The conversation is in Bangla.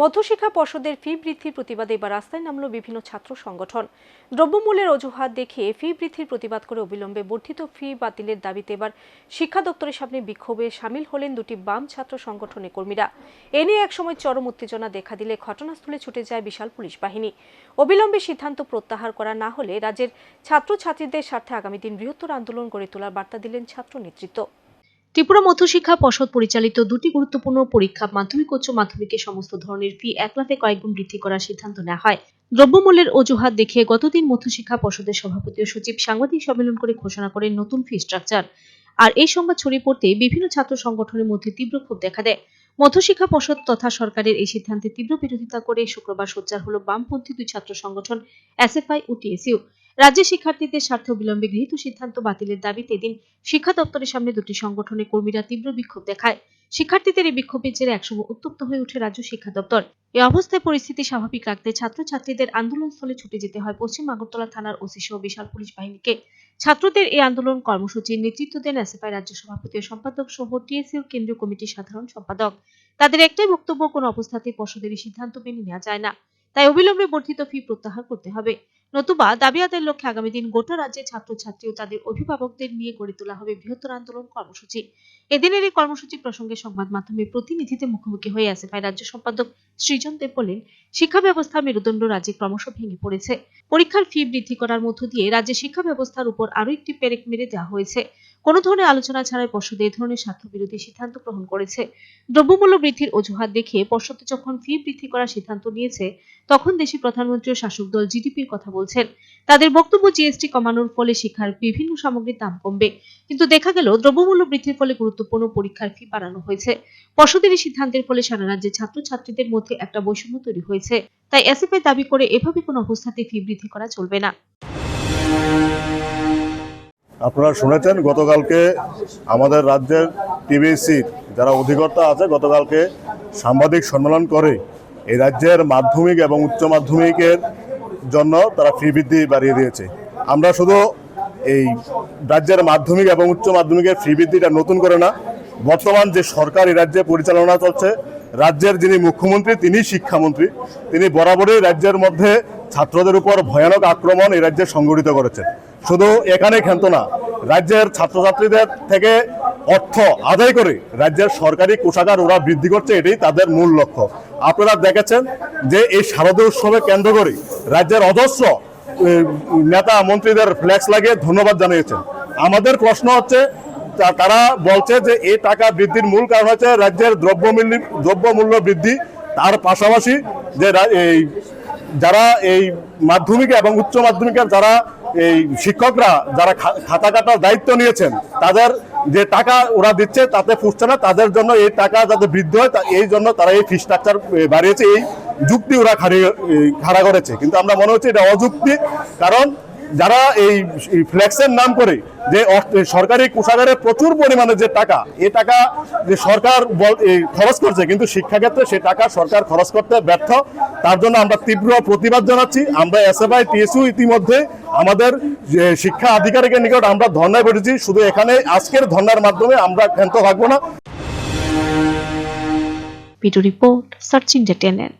মধ্যশিক্ষা পর্ষদের ফি বৃদ্ধির প্রতিবাদে এবার রাস্তায় নামলো বিভিন্ন ছাত্র সংগঠন। দ্রব্যমূল্যের অজুহাত দেখিয়ে ফি বৃদ্ধির প্রতিবাদ করে অবিলম্বে বর্ধিত ফি বাতিলের দাবিতে এবার শিক্ষা দপ্তরের সামনে বিক্ষোভে সামিল হলেন দুটি বাম ছাত্র সংগঠনের কর্মীরা। এ নিয়ে একসময় চরম উত্তেজনা দেখা দিলে ঘটনাস্থলে ছুটে যায় বিশাল পুলিশ বাহিনী। অবিলম্বে সিদ্ধান্ত প্রত্যাহার করা না হলে রাজ্যের ছাত্রছাত্রীদের স্বার্থে আগামী দিন বৃহত্তর আন্দোলন গড়ে তোলার বার্তা দিলেন ছাত্র নেতৃত্ব। ত্রিপুরা মধ্যশিক্ষা পর্ষদ পরিচালিত দুটি গুরুত্বপূর্ণ পরীক্ষা মাধ্যমিক, উচ্চ মাধ্যমিকের সমস্ত ধরনের ফি এক লাফে কয়েকগুণ বৃদ্ধি করার সিদ্ধান্ত নেওয়া হয়। দ্রব্যমূল্যের অজুহাত দেখিয়ে গতদিন মধ্যশিক্ষা পর্ষদের সভাপতি ও সচিব সাংবাদিক সম্মেলন করে ঘোষণা করেন নতুন ফি স্ট্রাকচার আর এই সংবাদ ছড়িয়ে পড়তে বিভিন্ন ছাত্র সংগঠনের মধ্যে তীব্র ক্ষোভ দেখা দেয়। মধ্যশিক্ষা পর্ষদ তথা সরকারের এই সিদ্ধান্তে তীব্র বিরোধিতা করে শুক্রবার সোচ্চার হল বামপন্থী দুই ছাত্র সংগঠন এসএফআই ও টিএসইউ রাজ্যের শিক্ষার্থীদের স্বার্থে বিলম্বে গৃহীত সিদ্ধান্ত বাতিলের দাবিতে এদিন শিক্ষা দপ্তরের সামনে দুটি সংগঠনের কর্মীরা তীব্র বিক্ষোভ দেখায়। শিক্ষার্থীদের এই বিক্ষোভের জেরে একসময় উত্তপ্ত হয়ে ওঠে রাজ্য শিক্ষা দপ্তর। এই অবস্থায় পরিস্থিতি স্বাভাবিক রাখতে ছাত্রছাত্রীদের আন্দোলনস্থলে ছুটে যেতে হয় পশ্চিম আগরতলা থানার ওসি সহ বিশাল পুলিশ বাহিনীকে। ছাত্রদের এই আন্দোলন কর্মসূচির নেতৃত্ব দেন এসএফআই রাজ্য সভাপতি ও সম্পাদক সহ টিএসইউর কেন্দ্রীয় কমিটির সাধারণ সম্পাদক। তাদের একটাই বক্তব্য, কোনো অবস্থাতেই পর্ষদের সিদ্ধান্ত মেনে নেওয়া যায় না। তাই অবিলম্বে বর্ধিত ফি প্রত্যাহার করতে হবে। নতুবা দাবি আদায়ের লক্ষ্যে আগামী দিন গোটা রাজ্যের ছাত্রছাত্রী ও তাদের অভিভাবকদের নিয়ে গড়ে তোলা হবে বৃহত্তর আন্দোলন কর্মসূচি। এদিনের এই কর্মসূচি প্রসঙ্গে সংবাদ মাধ্যমে প্রতিনিধিদের মুখোমুখি হয়ে এসএফআই রাজ্য সম্পাদক সৃজন দেব বলেন, শিক্ষা ব্যবস্থা মেরুদণ্ড রাজ্যে ক্রমশ ভেঙে পড়েছে। পরীক্ষার ফি বৃদ্ধি করার মধ্য দিয়ে রাজ্যের শিক্ষা ব্যবস্থার উপর আরও একটি পেরেক মেরে দেওয়া হয়েছে। কোনো ধরনের আলোচনা ছাড়াই পর্ষদ এই ধরনের স্বার্থবিরোধী সিদ্ধান্ত গ্রহণ করেছে। দ্রব্যমূল্য বৃদ্ধির অজুহাত দেখিয়ে পর্ষদ যখন ফি বৃদ্ধি করার সিদ্ধান্ত নিয়েছে, তখন দেশি প্রধানমন্ত্রী ও শাসক দল জিডিপির কথা বলছেন। তাদের বক্তব্য জিএসটি কমানোর ফলে শিক্ষার বিভিন্ন সামগ্রীর দাম কমবে। কিন্তু দেখা গেল, দ্রব্যমূল্য বৃদ্ধির ফলে গুরুত্বপূর্ণ পরীক্ষার ফি বাড়ানো হয়েছে। পর্ষদের এই সিদ্ধান্তের ফলে সারা রাজ্যের ছাত্রছাত্রীদের মধ্যে একটা বৈষম্য তৈরি হয়েছে। তাই এসএফআই দাবি করে এভাবে কোনো অবস্থাতে ফি বৃদ্ধি করা চলবে না। আপনারা শুনেছেন, গতকালকে আমাদের রাজ্যের টিবিসির যারা অধিকর্তা আছে, গতকালকে সাংবাদিক সম্মেলন করে এই রাজ্যের মাধ্যমিক এবং উচ্চ মাধ্যমিকের জন্য তারা ফি বৃদ্ধি বাড়িয়ে দিয়েছে। আমরা শুধু এই রাজ্যের মাধ্যমিক এবং উচ্চ মাধ্যমিকের ফি বৃদ্ধিটা নতুন করে না, বর্তমান যে সরকার এই রাজ্যে পরিচালনা চলছে রাজ্যের যিনি মুখ্যমন্ত্রী, তিনি শিক্ষামন্ত্রী, তিনি বরাবরই রাজ্যের মধ্যে ছাত্রদের উপর ভয়ানক আক্রমণ এই রাজ্যে সংগঠিত করেছেন। শুধু এখানে ক্ষান্ত না, রাজ্যের ছাত্রছাত্রীদের থেকে অর্থ আদায় করে রাজ্যের সরকারি কোষাগার ওরা বৃদ্ধি করছে, এটাই তাদের মূল লক্ষ্য। আপনারা দেখেছেন যে এই শারদীয় উৎসবে কেন্দ্র করে রাজ্যের অজস্র নেতা মন্ত্রীদের ফ্ল্যাক্স লাগিয়ে ধন্যবাদ জানিয়েছেন। আমাদের প্রশ্ন হচ্ছে তারা বলছে যে এই টাকা বৃদ্ধির মূল কারণ হচ্ছে রাজ্যের দ্রব্যমূল্য দ্রব্যমূল্য বৃদ্ধি। তার পাশাপাশি যে এই, যারা এই মাধ্যমিক এবং উচ্চ মাধ্যমিকের যারা এই শিক্ষকরা যারা খাতা কাটার দায়িত্ব নিয়েছেন, তাদের যে টাকা ওরা দিচ্ছে তাতে ফুটছে না, তাদের জন্য এই টাকা যাতে বৃদ্ধি হয় এই জন্য তারা এই ফি স্ট্রাকচার বাড়িয়েছে, এই যুক্তি ওরা খাড়ি খাড়া করেছে। কিন্তু আমরা মনে হচ্ছে এটা অযুক্তি, কারণ যারা এই ফ্লেক্সের নাম করে যে সরকারি কোষাগারে প্রচুর পরিমাণে যে টাকা এই টাকা যে সরকার খরচ করছে, কিন্তু শিক্ষাক্ষেত্রে সে টাকা সরকার খরচ করতে ব্যর্থ। তার জন্য আমরা তীব্র প্রতিবাদ জানাচ্ছি। আমরা এসএফআই, টিএসইউ ইতিমধ্যে আমাদের শিক্ষা আধিকারিকের নিকট আমরা ধর্নায় বসেছি। শুধু এখানে আজকের ধর্নার মাধ্যমে আমরা ক্ষান্ত থাকব না। Video report, searching ডেটেনেন